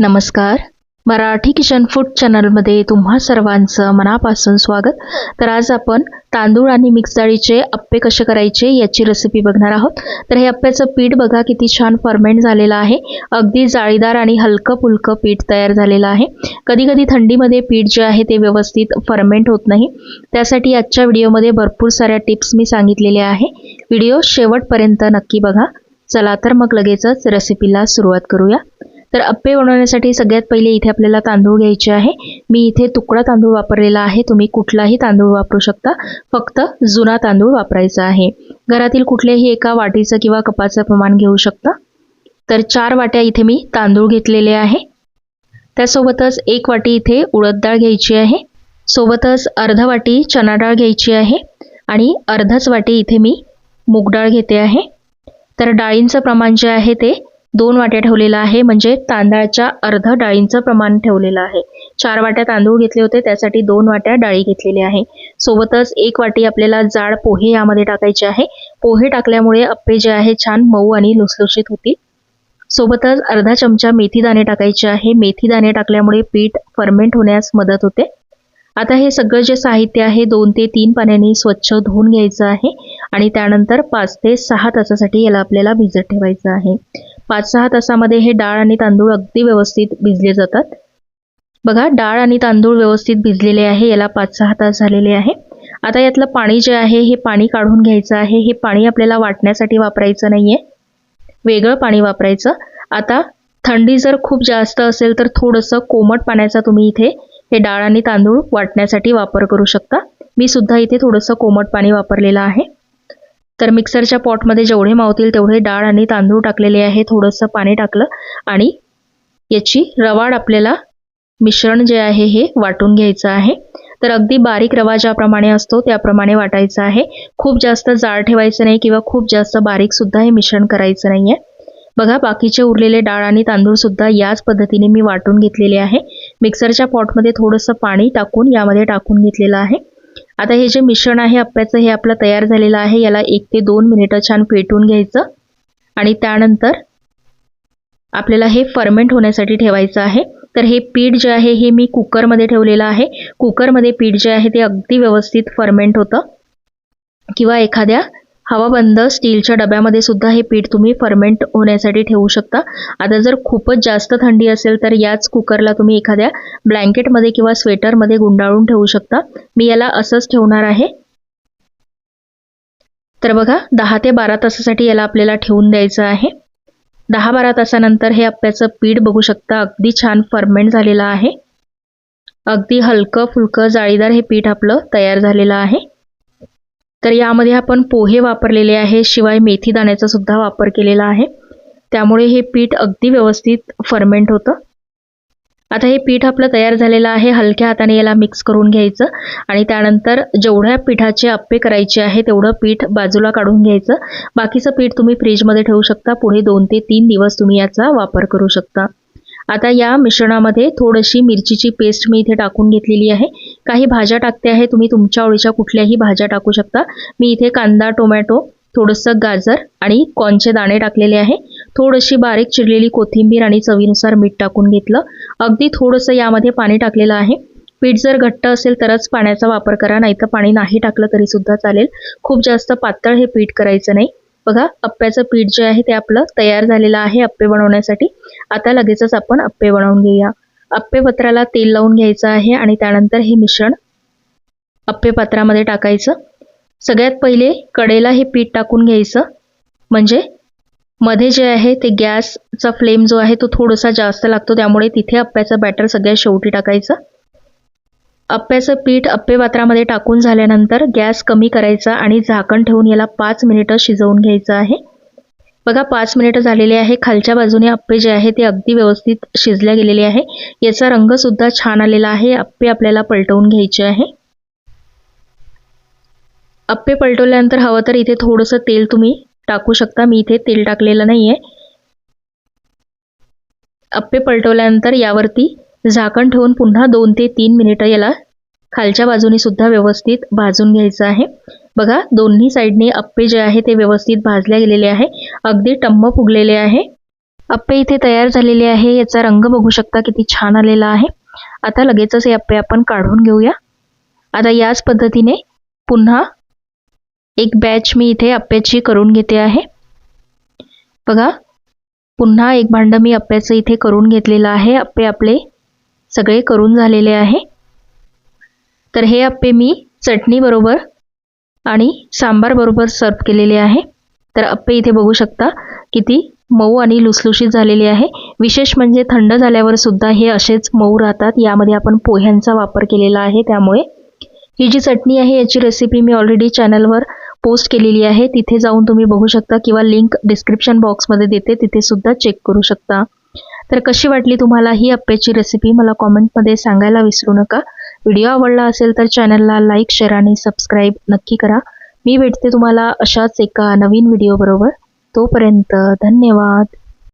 नमस्कार. Marathi kitchen food चॅनलमध्ये तुम्हा सर्वांचं मनापासून स्वागत. तर आज आपण तांदूळ आणि मिक्स डाळीचे अप्पे कसे करायचे याची रेसिपी बघणार आहोत. तर हे अप्प्याचं पीठ बघा किती छान फर्मेंट झालेलं आहे. अगदी जाळीदार आणि हलकं फुलकं पीठ तयार झालेलं आहे. कधी कधी थंडीमध्ये पीठ जे आहे ते व्यवस्थित फर्मेंट होत नाही. त्यासाठी आजच्या व्हिडिओमध्ये भरपूर साऱ्या टिप्स मी सांगितलेल्या आहे. व्हिडिओ शेवटपर्यंत नक्की बघा. चला तर मग लगेचच रेसिपीला सुरुवात करूया. तर अप्पे बनवण्यासाठी सगळ्यात पहिले इथे आपल्याला तांदूळ घ्यायचे आहे. मी इथे तुकडा तांदूळ वापरलेला आहे. तुम्ही कुठलाही तांदूळ वापरू शकता. फक्त जुना तांदूळ वापरायचा आहे. घरातील कुठल्याही एका वाटीचं किंवा कपाचं प्रमाण घेऊ शकता. तर चार वाट्या इथे मी तांदूळ घेतलेले आहे. त्यासोबतच एक वाटी इथे उडद डाळ घ्यायची आहे. सोबतच अर्धा वाटी चना डाळ घ्यायची आहे. आणि अर्धाच वाटी इथे मी मूग डाळ घेते आहे. तर डाळींचं प्रमाण जे आहे ते दोन वाट्या ठेवलेला आहे म्हणजे तांदळाच्या अर्ध डाळींचं प्रमाण ठेवलेलं आहे. चार वाट्या तांदूळ घेतले होते त्यासाठी दोन वाट्या डाळी घेतलेली आहे. सोबतच एक वाटी आपल्याला जाड पोहे यामध्ये टाकायचे आहे. पोहे टाकल्यामुळे अप्पे जे आहे छान मऊ आणि लुसलुशीत होतील. सोबतच अर्धा चमचा मेथी दाणे टाकायचे आहे. मेथी दाणे टाकल्यामुळे पीठ फर्मेंट होण्यास मदत होते. आता हे सगळं जे साहित्य आहे दोन ते तीन पाण्याने स्वच्छ धुवून घ्यायचं आहे आणि त्यानंतर पाच ते सहा तासासाठी याला आपल्याला भिजत ठेवायचं आहे. पाच सहा तासामध्ये हे डाळ आणि तांदूळ अगदी व्यवस्थित भिजले जातात. बघा डाळ आणि तांदूळ व्यवस्थित भिजलेले आहे याला पाच सहा तास झालेले आहे. आता यातलं पाणी जे आहे हे पाणी काढून घ्यायचं आहे. हे पाणी आपल्याला वाटण्यासाठी वापरायचं नाही आहे वेगळं पाणी वापरायचं. आता थंडी जर खूप जास्त असेल तर थोडंसं कोमट पाण्याचा तुम्ही इथे हे डाळ आणि तांदूळ वाटण्यासाठी वापर करू शकता. मी सुद्धा इथे थोडंसं कोमट पाणी वापरलेलं आहे. तर मिक्सरच्या पॉटमध्ये जेवढे मावतील तेवढे डाळ आणि तांदूळ टाकलेले आहे. थोडंसं पाणी टाकलं आणि याची रवाड आपल्याला मिश्रण जे आहे हे वाटून घ्यायचं आहे. तर अगदी बारीक रवा ज्याप्रमाणे असतो त्याप्रमाणे वाटायचा आहे. खूप जास्त जाड ठेवायचं नाही किंवा खूप जास्त बारीक सुद्धा हे मिश्रण करायचं नाही आहे बघा बाकीचे उरलेले डाळ आणि तांदूळ सुद्धा याच पद्धतीने मी वाटून घेतलेले आहे. मिक्सरच्या पॉटमध्ये थोडंसं पाणी टाकून यामध्ये टाकून घेतलेलं आहे. आता हे जे मिश्रण आहे अप्प्याचं हे आपलं तयार झालेलं आहे याला एक ते दोन मिनिटं छान फेटून घ्यायचं. आणि त्यानंतर आपल्याला हे फर्मेंट होण्यासाठी ठेवायचं आहे. तर हे पीठ जे आहे हे मी कुकरमध्ये ठेवलेलं आहे. कुकरमध्ये पीठ जे आहे ते अगदी व्यवस्थित फर्मेंट होतं. किंवा एखाद्या हवाबंद स्टीलच्या डब्यामध्ये सुद्धा हे पीठ तुम्ही फर्मेंट होण्यासाठी ठेवू शकता. आता जर खूपच जास्त थंडी असेल तर याच कुकरला तुम्ही एखाद्या ब्लँकेटमध्ये किंवा स्वेटरमध्ये गुंडाळून ठेवू शकता. मी याला असंच ठेवणार आहे. तर बघा दहा ते बारा तासासाठी याला आपल्याला ठेवून द्यायचं आहे. दहा बारा तासानंतर हे आप्याचं पीठ बघू शकता अगदी छान फर्मेंट झालेलं आहे. अगदी हलकं फुलकं जाळीदार हे पीठ आपलं तयार झालेलं आहे. तर यामध्ये आपण पोहे वापरलेले आहे शिवाय मेथी दाण्याचा सुद्धा वापर केलेला आहे. त्यामुळे हे पीठ अगदी व्यवस्थित फर्मेंट होतं. आता हे पीठ आपलं तयार झालेलं आहे हलक्या हाताने याला मिक्स करून घ्यायचं आणि त्यानंतर जेवढ्या पिठाचे अप्पे करायचे आहे तेवढं पीठ बाजूला काढून घ्यायचं. बाकीचं पीठ तुम्ही फ्रीजमध्ये ठेवू शकता पुढे दोन ते तीन दिवस तुम्ही याचा वापर करू शकता. आता या मिश्रणामध्ये थोडीशी मिरचीची पेस्ट मी इथे टाकून घेतलेली आहे. काही भाज्या टाकते आहे तुम्ही तुमच्या आवडीच्या कुठल्याही भाज्या टाकू शकता. मी इथे कांदा टोमॅटो थोडंसं गाजर आणि कॉनचे दाणे टाकलेले आहे. थोडीशी बारीक चिरलेली कोथिंबीर आणि चवीनुसार मीठ टाकून घेतलं. अगदी थोडंसं यामध्ये पाणी टाकलेलं आहे. पीठ जर घट्ट असेल तरच पाण्याचा वापर करा नाही तर पाणी नाही टाकलं तरी सुद्धा चालेल. खूप जास्त पातळ हे पीठ करायचं नाही. बघा अप्प्याचं पीठ जे आहे ते आपलं तयार झालेलं आहे अप्पे बनवण्यासाठी. आता लगेचच आपण अप्पे बनवून घेऊया. अप्पेपत्राला तेल लावून घ्यायचं आहे आणि त्यानंतर हे मिश्रण अप्पेपात्रामध्ये टाकायचं. सगळ्यात पहिले कडेला हे पीठ टाकून घ्यायचं. म्हणजे मध्ये जे आहे ते गॅसचा फ्लेम जो आहे तो थोडासा जास्त लागतो त्यामुळे तिथे अप्प्याचं बॅटर सगळ्यात शेवटी टाकायचं. अप्प्याचं पीठ अप्पेपात्रामध्ये टाकून झाल्यानंतर गॅस कमी करायचा आणि झाकण ठेवून याला पाच मिनिटं शिजवून घ्यायचं आहे. बघा पाच मिनिटं झालेले आहे. खालच्या बाजूने अप्पे जे आहे ते अगदी व्यवस्थित शिजल्या गेलेले आहे. याचा रंगसुद्धा छान आलेला आहे. अप्पे आपल्याला पलटवून घ्यायचे आहे. अप्पे पलटवल्यानंतर हवं तर इथे थोडंसं तेल तुम्ही टाकू शकता. मी इथे तेल टाकलेलं नाही आहे अप्पे पलटवल्यानंतर यावरती झाकण ठेवून पुन्हा दोन ते तीन मिनिटं याला खालच्या बाजूने सुद्धा व्यवस्थित भाजून घ्यायचं आहे. बघा दोन्ही साईडने अप्पे जे आहे ते व्यवस्थित भाजले गेलेले आहे. अगदी टम्म फुगलेले आहे. अप्पे इथे तयार झालेले आहे. याचा रंग बघू शकता किती छान आलेला आहे. आता लगेचच हे अप्पे आपण काढून घेऊया. आता याच पद्धतीने पुन्हा एक बॅच मी इथे अप्प्याची करून घेते आहे. बघा पुन्हा एक भांडं मी अप्प्याचं इथे करून घेतलेलं आहे. अप्पे आपले सगळे करून झालेले आहे. तर हे अप्पे मी चटणीबरोबर आणि सांबारबरोबर सर्व केलेले आहे. तर अप्पे इथे बघू शकता किती मऊ आणि लुसलुशीत झालेले आहे. विशेष म्हणजे थंड झाल्यावर सुद्धा हे असेच मऊ राहतात. यामध्ये आपण पोह्यांचा वापर केलेला आहे त्यामुळे. ही जी चटणी आहे याची रेसिपी मी ऑलरेडी चॅनलवर पोस्ट केलेली आहे. तिथे जाऊन तुम्ही बघू शकता किंवा लिंक डिस्क्रिप्शन बॉक्समध्ये देते. तिथे सुद्धा चेक करू शकता. तर कशी वाटली तुम्हाला ही अप्प्याची रेसिपी मला कॉमेंटमध्ये सांगायला विसरू नका. व्हिडिओ आवडला असेल तर चॅनलला लाईक शेअर आणि सबस्क्राईब नक्की करा. मी भेटते तुम्हाला अशाच एका नवीन व्हिडिओबरोबर. तोपर्यंत धन्यवाद.